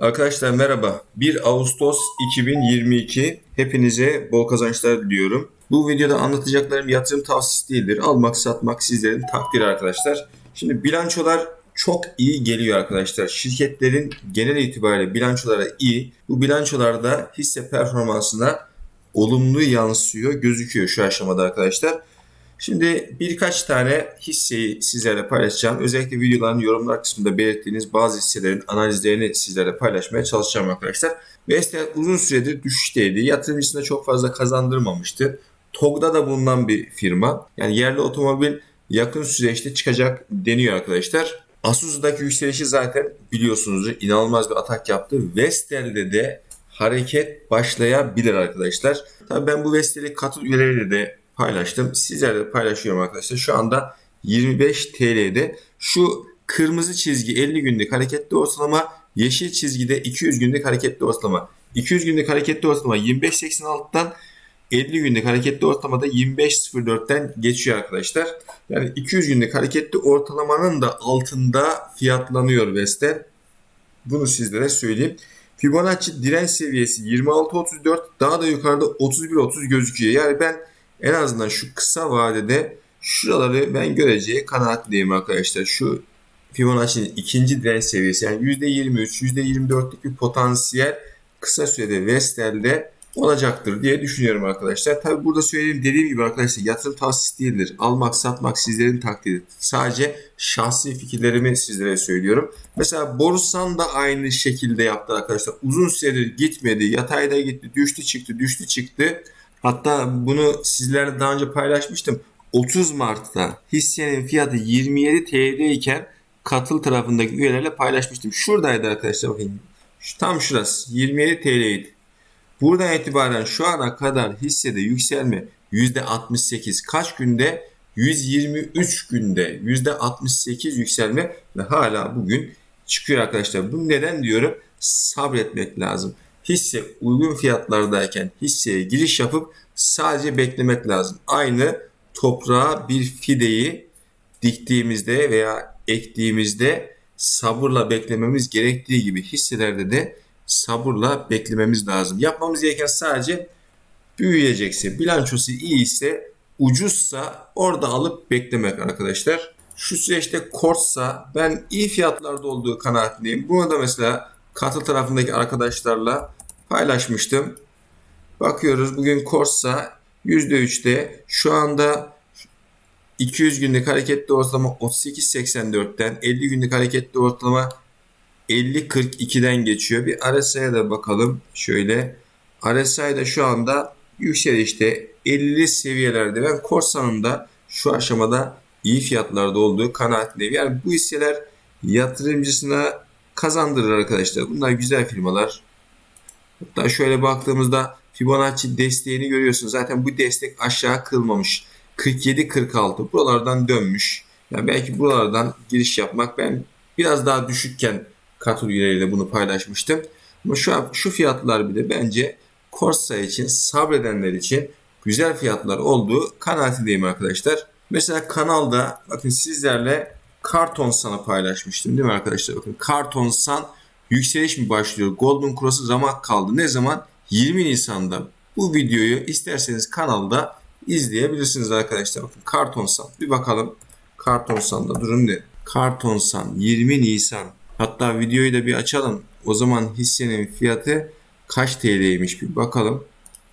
Arkadaşlar merhaba. 1 Ağustos 2022. Hepinize bol kazançlar diliyorum. Bu videoda anlatacaklarım yatırım tavsiyesi değildir. Almak satmak sizlerin takdiri arkadaşlar. Şimdi bilançolar çok iyi geliyor arkadaşlar. Şirketlerin genel itibariyle bilançoları iyi. Bu bilançolarda hisse performansına olumlu yansıyor, gözüküyor şu aşamada arkadaşlar. Şimdi birkaç tane hisseyi sizlerle paylaşacağım. Özellikle videoların yorumlar kısmında belirttiğiniz bazı hisselerin analizlerini sizlerle paylaşmaya çalışacağım arkadaşlar. Vestel uzun süredir düşüşteydi. Yatırımcısına çok fazla kazandırmamıştı. TOG'da da bulunan bir firma. Yani yerli otomobil yakın süreçte çıkacak deniyor arkadaşlar. Asus'daki yükselişi zaten biliyorsunuz inanılmaz bir atak yaptı. Vestel'de de hareket başlayabilir arkadaşlar. Tabii ben bu Vestel'i katıl üyeleriyle de paylaştım. Sizlerle paylaşıyorum arkadaşlar. Şu anda 25 TL'de. Şu kırmızı çizgi 50 günlük hareketli ortalama, yeşil çizgide 200 günlük hareketli ortalama. 200 günlük hareketli ortalama 25.86'dan 50 günlük hareketli ortalamada 25.04'ten geçiyor arkadaşlar. Yani 200 günlük hareketli ortalamanın da altında fiyatlanıyor Vestel. Bunu sizlere söyleyeyim. Fibonacci direnç seviyesi 26.34 daha da yukarıda 31.30 gözüküyor. Yani ben en azından şu kısa vadede şuraları ben göreceği kanaatliyim arkadaşlar. Şu Fibonacci'nin ikinci direnç seviyesi yani %23, %24'lük bir potansiyel kısa sürede Vestel'de olacaktır diye düşünüyorum arkadaşlar. Tabi burada söylediğim dediğim gibi arkadaşlar yatırım tavsiyesi değildir. Almak satmak sizlerin takdiri. Sadece şahsi fikirlerimi sizlere söylüyorum. Mesela Borsan da aynı şekilde yaptı arkadaşlar. Uzun süredir gitmedi. Yatayda gitti. Düştü çıktı. Düştü çıktı. Hatta bunu sizlerle daha önce paylaşmıştım. 30 Mart'ta hissenin fiyatı 27 TL iken katıl tarafındaki üyelerle paylaşmıştım. Şuradaydı arkadaşlar bakın. Tam şurası 27 TL'ydi. Buradan itibaren şu ana kadar hissede yükselme %68 kaç günde? 123 günde %68 yükselme ve hala bugün çıkıyor arkadaşlar. Bu neden diyorum? Sabretmek lazım. Hisse uygun fiyatlardayken hisseye giriş yapıp sadece beklemek lazım. Aynı toprağa bir fideyi diktiğimizde veya ektiğimizde sabırla beklememiz gerektiği gibi hisselerde de sabırla beklememiz lazım. Yapmamız gereken sadece büyüyecekse, bilançosu iyi ise, ucuzsa orada alıp beklemek arkadaşlar. Şu süreçte kortsa ben iyi fiyatlarda olduğu kanaatindeyim. Bunu da mesela katıl tarafındaki arkadaşlarla paylaşmıştım. Bakıyoruz bugün Korsa %3'te şu anda 200 günlük hareketli ortalama 38.84'ten 50 günlük hareketli ortalama 50.42'den geçiyor. Bir RSI'ye de bakalım. Şöyle RSI de şu anda yükselişte 50 seviyelerde. Ben Korsa'nın da şu aşamada iyi fiyatlarda olduğu kanaatindeyim. Yani bu hisseler yatırımcısına kazandırır arkadaşlar. Bunlar güzel firmalar. Hatta şöyle baktığımızda Fibonacci desteğini görüyorsunuz. Zaten bu destek aşağı kılmamış. 47-46 buralardan dönmüş. Yani belki buralardan giriş yapmak ben biraz daha düşükken katıl üyeleriyle bunu paylaşmıştım. Ama şu an şu fiyatlar bile bence Corsa için sabredenler için güzel fiyatlar olduğu kanaatindeyim arkadaşlar. Mesela kanalda bakın sizlerle Karton San'ı paylaşmıştım değil mi arkadaşlar? Bakın Karton San yükseliş mi başlıyor? Golden Cross'u ramak kaldı. Ne zaman? 20 Nisan'da. Bu videoyu isterseniz kanalda izleyebilirsiniz arkadaşlar. Bakın Kartonsan. Bir bakalım. Kartonsan'da durum ne? Kartonsan 20 Nisan. Hatta videoyu da bir açalım. O zaman hissenin fiyatı kaç TL'ymiş bir bakalım.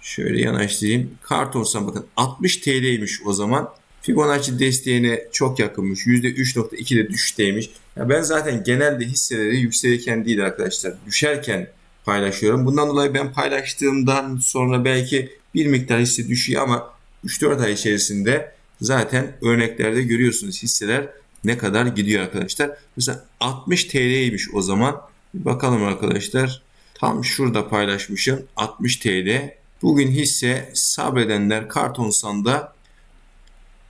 Şöyle yanaştırayım. Kartonsan bakın 60 TL'ymiş o zaman. Fibonacci desteğine çok yakınmış. %3.2'de düşüşteymiş. Ya ben zaten genelde hisseleri yükselirken değil arkadaşlar. Düşerken paylaşıyorum. Bundan dolayı ben paylaştığımdan sonra belki bir miktar hisse düşüyor ama 3-4 ay içerisinde zaten örneklerde görüyorsunuz hisseler ne kadar gidiyor arkadaşlar. Mesela 60 TL'ymiş o zaman. Bir bakalım arkadaşlar. Tam şurada paylaşmışım 60 TL. Bugün hisse sabredenler Kartonsan'da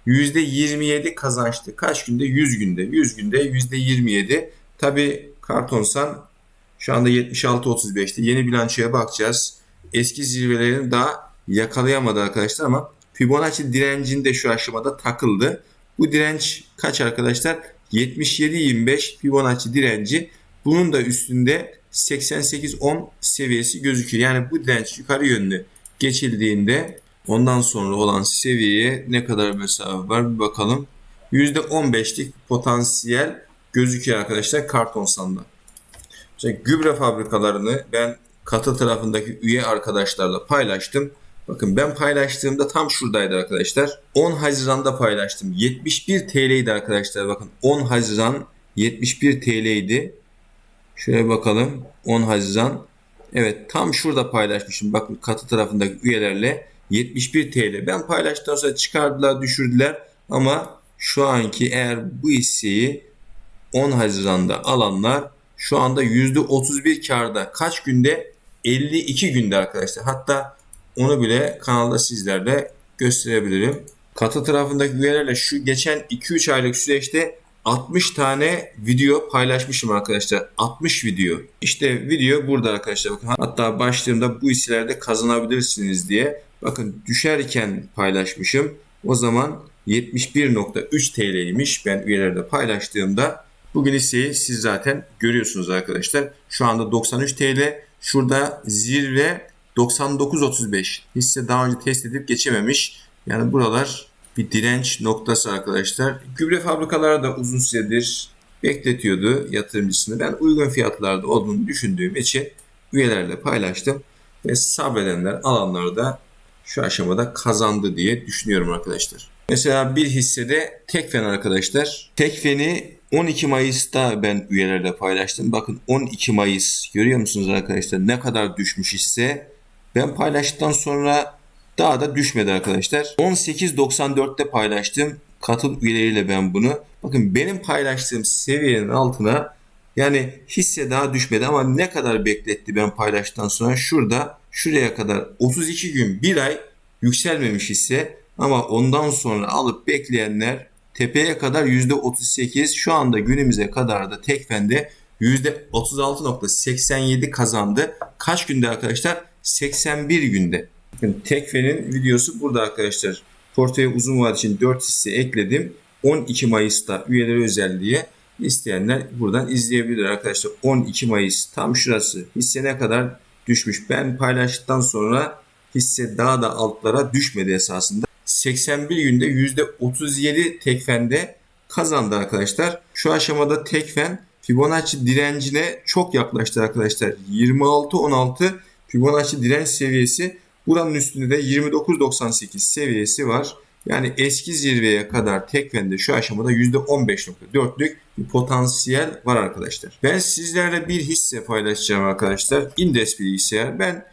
%27 kazançtı. Kaç günde? 100 günde. 100 günde %27. Tabi Kartonsan şu anda 76.35'te. Yeni bilançoya bakacağız. Eski zirvelerini daha yakalayamadı arkadaşlar ama Fibonacci direncinde şu aşamada takıldı. Bu direnç kaç arkadaşlar? 77.25 Fibonacci direnci. Bunun da üstünde 88-10 seviyesi gözüküyor. Yani bu direnç yukarı yönlü geçildiğinde ondan sonra olan seviyeye ne kadar mesafe var bir bakalım. %15'lik potansiyel gözüküyor arkadaşlar karton sanda. İşte gübre fabrikalarını ben katı tarafındaki üye arkadaşlarla paylaştım. Bakın ben paylaştığımda tam şuradaydı arkadaşlar. 10 Haziran'da paylaştım. 71 TL'ydi arkadaşlar. Bakın 10 Haziran 71 TL'ydi. Şöyle bakalım. 10 Haziran. Evet tam şurada paylaşmışım. Bakın katı tarafındaki üyelerle 71 TL. Ben paylaştıktan sonra çıkardılar düşürdüler. Ama şu anki eğer bu hisseyi 10 Haziran'da alanlar şu anda %31 karda. Kaç günde? 52 günde arkadaşlar. Hatta onu bile kanalda sizlerle gösterebilirim. Katı tarafındaki üyelerle şu geçen 2-3 aylık süreçte 60 tane video paylaşmışım arkadaşlar. 60 video. İşte video burada arkadaşlar. Hatta başlığımda bu hisselerde kazanabilirsiniz diye. Bakın düşerken paylaşmışım. O zaman 71.3 TL'ymiş ben üyelerde paylaştığımda. Bugün hisseyi siz zaten görüyorsunuz arkadaşlar. Şu anda 93 TL. Şurada zirve 99.35. Hisse daha önce test edip geçememiş. Yani buralar bir direnç noktası arkadaşlar. Gübre fabrikaları da uzun süredir bekletiyordu yatırımcısını. Ben uygun fiyatlarda olduğunu düşündüğüm için üyelerle paylaştım. Ve sabredenler alanları da şu aşamada kazandı diye düşünüyorum arkadaşlar. Mesela bir hissede Tekfen arkadaşlar. Tekfen'i 12 Mayıs'ta ben üyelerle paylaştım. Bakın 12 Mayıs görüyor musunuz arkadaşlar ne kadar düşmüş hisse. Ben paylaştıktan sonra daha da düşmedi arkadaşlar. 18.94'te paylaştım. Katıl üyeleriyle ben bunu. Bakın benim paylaştığım seviyenin altına yani hisse daha düşmedi ama ne kadar bekletti ben paylaştıktan sonra şurada şuraya kadar 32 gün bir ay yükselmemiş hisse ama ondan sonra alıp bekleyenler tepeye kadar %38 şu anda günümüze kadar da Tekfen'de %36.87 kazandı. Kaç günde arkadaşlar? 81 günde. Yani Tekfen'in videosu burada arkadaşlar. Portföy uzun vade için 4 hisse ekledim. 12 Mayıs'ta üyeleri özel diye isteyenler buradan izleyebilir arkadaşlar. 12 Mayıs tam şurası. Hisse ne kadar düşmüş. Ben paylaştıktan sonra hisse daha da altlara düşmedi esasında. 81 günde %37 Tekfen'de kazandı arkadaşlar. Şu aşamada Tekfen Fibonacci direncine çok yaklaştı arkadaşlar. 26.16 Fibonacci direnç seviyesi. Buranın üstünde de 29.98 seviyesi var. Yani eski zirveye kadar Tekfen'de şu aşamada %15.4'lük bir potansiyel var arkadaşlar. Ben sizlerle bir hisse paylaşacağım arkadaşlar. Indes bilgisayar. Ben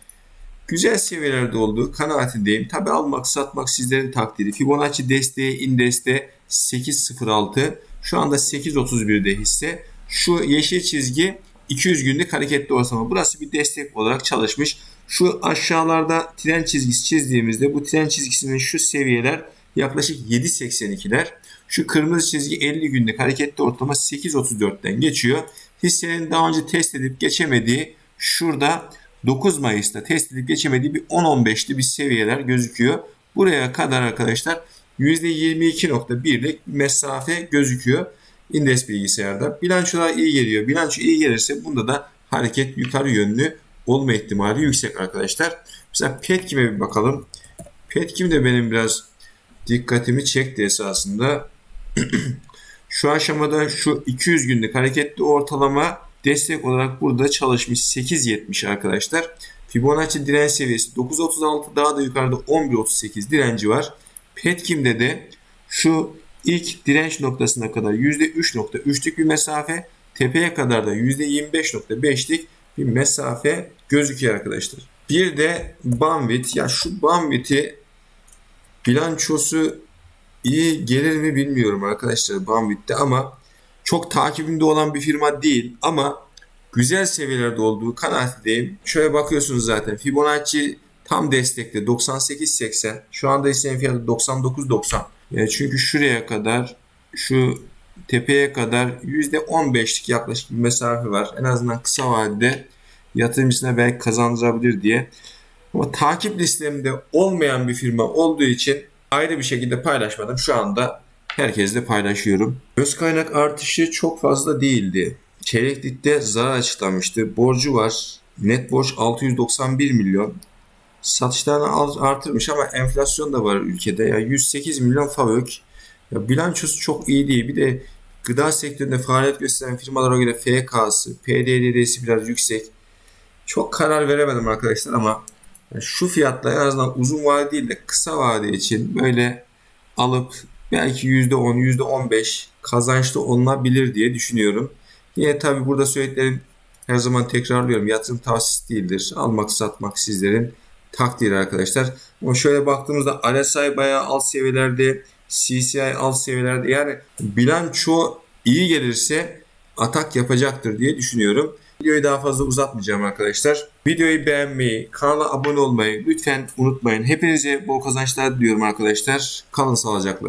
güzel seviyelerde olduğu kanaatindeyim. Tabi almak satmak sizlerin takdiri. Fibonacci desteği Indes'te 8.06. Şu anda 8.31'de hisse. Şu yeşil çizgi 200 günlük hareketli ortalama. Burası bir destek olarak çalışmış. Şu aşağılarda tren çizgisi çizdiğimizde bu tren çizgisinin şu seviyeler yaklaşık 7.82'ler. Şu kırmızı çizgi 50 günlük hareketli ortalama 8.34'ten geçiyor. Hissenin daha önce test edip geçemediği şurada 9 Mayıs'ta test edip geçemediği bir 10-15'li bir seviyeler gözüküyor. Buraya kadar arkadaşlar %22.1'lik mesafe gözüküyor. Indes bilgisayarda. Bilançolar iyi geliyor. Bilanço iyi gelirse bunda da hareket yukarı yönlü olma ihtimali yüksek arkadaşlar. Mesela Petkim'e bir bakalım. Petkim de benim biraz dikkatimi çekti esasında. şu aşamada şu 200 günlük hareketli ortalama destek olarak burada çalışmış 8.70 arkadaşlar. Fibonacci direnç seviyesi 9.36 daha da yukarıda 11.38 direnci var. Petkim'de de şu ilk direnç noktasına kadar %3.3'lük bir mesafe tepeye kadar da %25.5'lik bir mesafe gözüküyor arkadaşlar. Bir de Banvit. Ya şu Banvit'i bilançosu iyi gelir mi bilmiyorum arkadaşlar Banvit'te ama çok takibimde olan bir firma değil ama güzel seviyelerde olduğu kanaatindeyim. Şöyle bakıyorsunuz zaten Fibonacci tam destekte 98.80. Şu anda hissenin fiyatı 99.90. Yani çünkü şuraya kadar şu tepeye kadar %15'lik yaklaşık bir mesafe var. En azından kısa vadede yatırımcısına belki kazandırabilir diye. Ama takip listemde olmayan bir firma olduğu için ayrı bir şekilde paylaşmadım. Şu anda herkesle paylaşıyorum. Öz kaynak artışı çok fazla değildi. çeyreklikte zarar açıklamıştı. Borcu var. Net borç 691 milyon. Satışlarını artırmış ama enflasyon da var ülkede. Ya 108 milyon FAVÖK. Ya bilançosu çok iyi değil. Bir de gıda sektöründe faaliyet gösteren firmalara göre FK'sı, PDD'si biraz yüksek. Çok karar veremedim arkadaşlar ama şu fiyatla en azından uzun vade değil de kısa vade için böyle alıp belki %10, %15 kazançlı olunabilir diye düşünüyorum. Yine tabi burada söylediklerim her zaman tekrarlıyorum. Yatırım tavsiyesi değildir. Almak satmak sizlerin takdiri arkadaşlar. Ama şöyle baktığımızda RSI bayağı alt seviyelerde, CCI alt seviyelerde. Yani bilanço iyi gelirse atak yapacaktır diye düşünüyorum. Videoyu daha fazla uzatmayacağım arkadaşlar. Videoyu beğenmeyi, kanala abone olmayı lütfen unutmayın. Hepinize bol kazançlar diliyorum arkadaşlar. Kalın sağlıcakla.